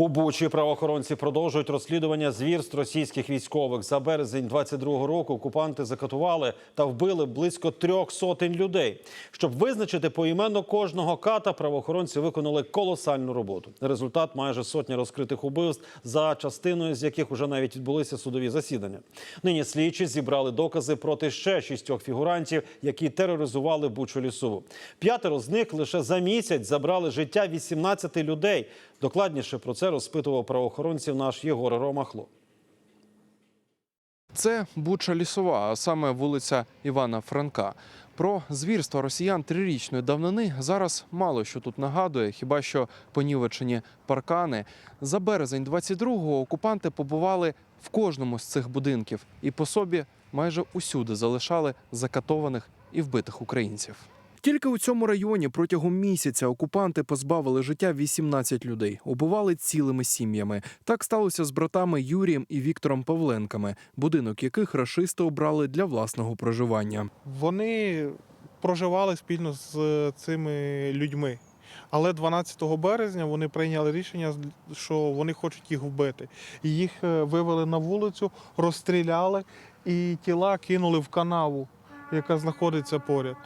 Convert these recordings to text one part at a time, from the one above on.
У Бучі правоохоронці продовжують розслідування звірств російських військових. За березень 22-го року окупанти закатували та вбили близько трьох сотень людей. Щоб визначити поіменно кожного ката, правоохоронці виконали колосальну роботу. Результат майже сотня розкритих убивств, за частиною з яких уже навіть відбулися судові засідання. Нині слідчі зібрали докази проти ще шістьох фігурантів, які тероризували Бучу лісову. П'ятеро з них лише за місяць забрали життя 18 людей. Докладніше про це розпитував правоохоронців наш Єгор Ромахло. Це Буча лісова, а саме вулиця Івана Франка. Про звірства росіян трирічної давнини зараз мало що тут нагадує, хіба що понівечені паркани. За березень 22-го окупанти побували в кожному з цих будинків і по собі майже усюди залишали закатованих і вбитих українців. Тільки у цьому районі протягом місяця окупанти позбавили життя 18 людей, убивали цілими сім'ями. Так сталося з братами Юрієм і Віктором Павленками, будинок яких рашисти обрали для власного проживання. Вони проживали спільно з цими людьми. Але 12 березня вони прийняли рішення, що вони хочуть їх вбити. Їх е, вивели на вулицю, розстріляли і тіла кинули в канаву, яка знаходиться поряд.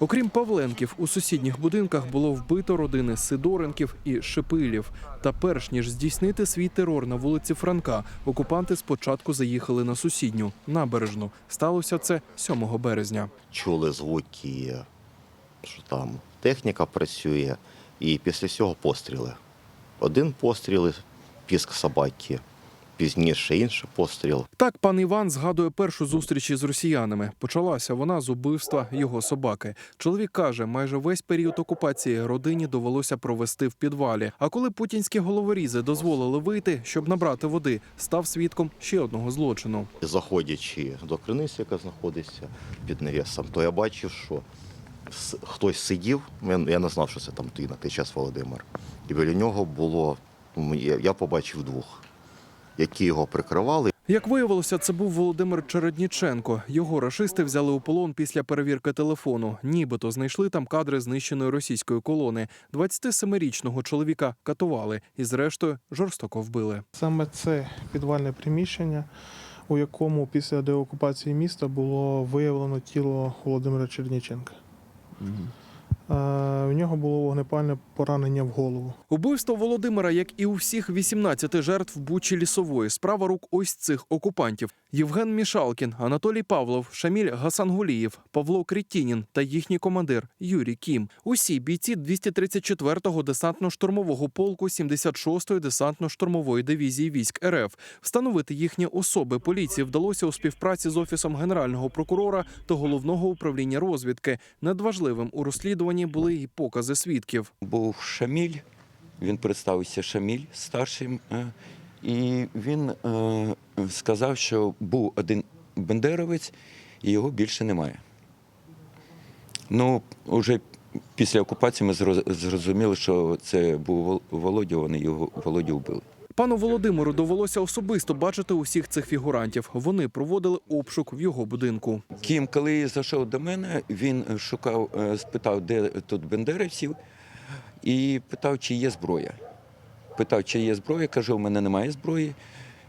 Окрім Павленків, у сусідніх будинках було вбито родини Сидоренків і Шипилів. Та перш ніж здійснити свій терор на вулиці Франка, окупанти спочатку заїхали на сусідню набережну. Сталося це 7 березня. чули звуки, що там техніка працює, і після цього постріли. Один постріл, піск собаки, пізніше інший постріл. Так пан Іван згадує першу зустріч із росіянами. Почалася вона з убивства його собаки. Чоловік каже, майже весь період окупації родині довелося провести в підвалі. А коли путінські головорізи дозволили вийти, щоб набрати води, став свідком ще одного злочину. Заходячи до криниці, яка знаходиться під навісом, то я бачив, що хтось сидів, я, не знав, що це там ти на той час Володимир. І біля нього було, я побачив двох, які його прикривали. Як виявилося, це був Володимир Чередніченко. Його рашисти взяли у полон після перевірки телефону. Нібито знайшли там кадри знищеної російської колони. 27-річного чоловіка катували і, зрештою, жорстоко вбили. Саме це підвальне приміщення, у якому після деокупації міста було виявлено тіло Володимира Черніченка. Е, У нього було вогнепальне поранення в голову. Убивство Володимира, як і у всіх 18 жертв Бучі лісової, справа рук ось цих окупантів: Євген Мішалкін, Анатолій Павлов, Шаміль Гасангулієв, Павло Крітінін та їхній командир Юрій Кім. Усі бійці 234-го десантно-штурмового полку 76-ї десантно-штурмової дивізії військ РФ. Встановити їхні особи поліції вдалося у співпраці з офісом генерального прокурора та головного управління розвідки. Надважливим у розслідуванні були і покази свідків. був Шаміль, він представився Шаміль старшим, е, і він е, сказав, що був один бендеровець, і його більше немає. Ну, вже після окупації ми зрозуміли, що це був Вол- Володя, вони його Володю вбили. Пану Володимиру довелося особисто бачити усіх цих фігурантів. Вони проводили обшук в його будинку. Кім, коли зайшов до мене, він шукав, е, спитав, де тут бендерівців, і питав, чи є зброя. Питав, чи є зброя, кажу, у мене немає зброї.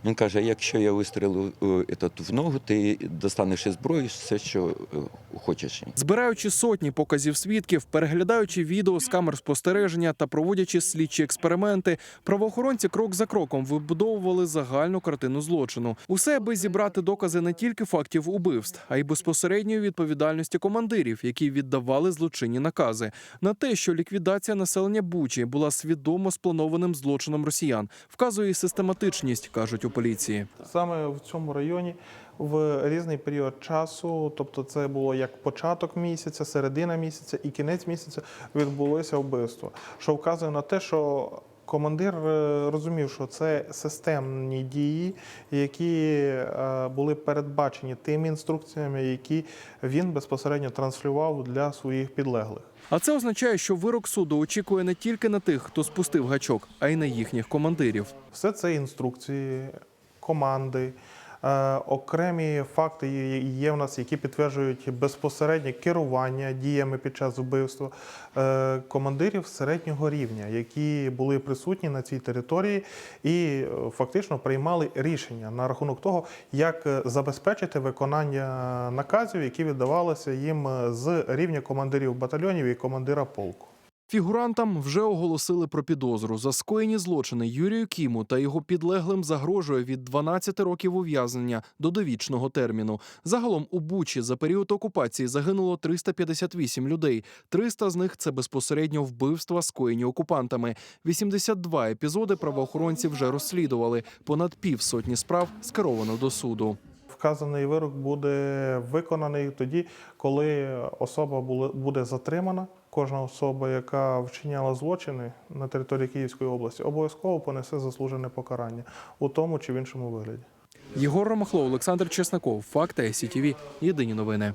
Він каже, якщо я вистрілю е, в ногу, ти достанеш із зброї все, що е, хочеш. Збираючи сотні показів свідків, переглядаючи відео з камер спостереження та проводячи слідчі експерименти, правоохоронці крок за кроком вибудовували загальну картину злочину. Усе аби зібрати докази не тільки фактів убивств, а й безпосередньої відповідальності командирів, які віддавали злочинні накази, на те, що ліквідація населення Бучі була свідомо спланованим злочином росіян, вказує систематичність, кажуть у поліції. Саме в цьому районі в різний період часу, тобто це було як початок місяця, середина місяця і кінець місяця відбулося вбивство, що вказує на те, що командир е, розумів, що це системні дії, які е, були передбачені тими інструкціями, які він безпосередньо транслював для своїх підлеглих. А це означає, що вирок суду очікує не тільки на тих, хто спустив гачок, а й на їхніх командирів. Все це інструкції, команди, Окремі факти є- в нас, які підтверджують безпосереднє керування діями під час вбивства е, командирів середнього рівня, які були присутні на цій території і е, фактично приймали рішення на рахунок того, як е, забезпечити виконання наказів, які віддавалися їм е, з рівня командирів батальйонів і командира полку. Фігурантам вже оголосили про підозру за скоєні злочини Юрію Кіму та його підлеглим загрожує від 12 років ув'язнення до довічного терміну. Загалом у Бучі за період окупації загинуло 358 людей. 300 з них це безпосередньо вбивства, скоєні окупантами. 82 епізоди правоохоронці вже розслідували. Понад півсотні справ скеровано до суду. Вказаний вирок буде виконаний тоді, коли особа буде затримана. Кожна особа, яка вчиняла злочини на території Київської області, обов'язково понесе заслужене покарання у тому чи в іншому вигляді. Єгор Ромахло, Олександр Чесноков. Факти СІТІВІ. Єдині новини.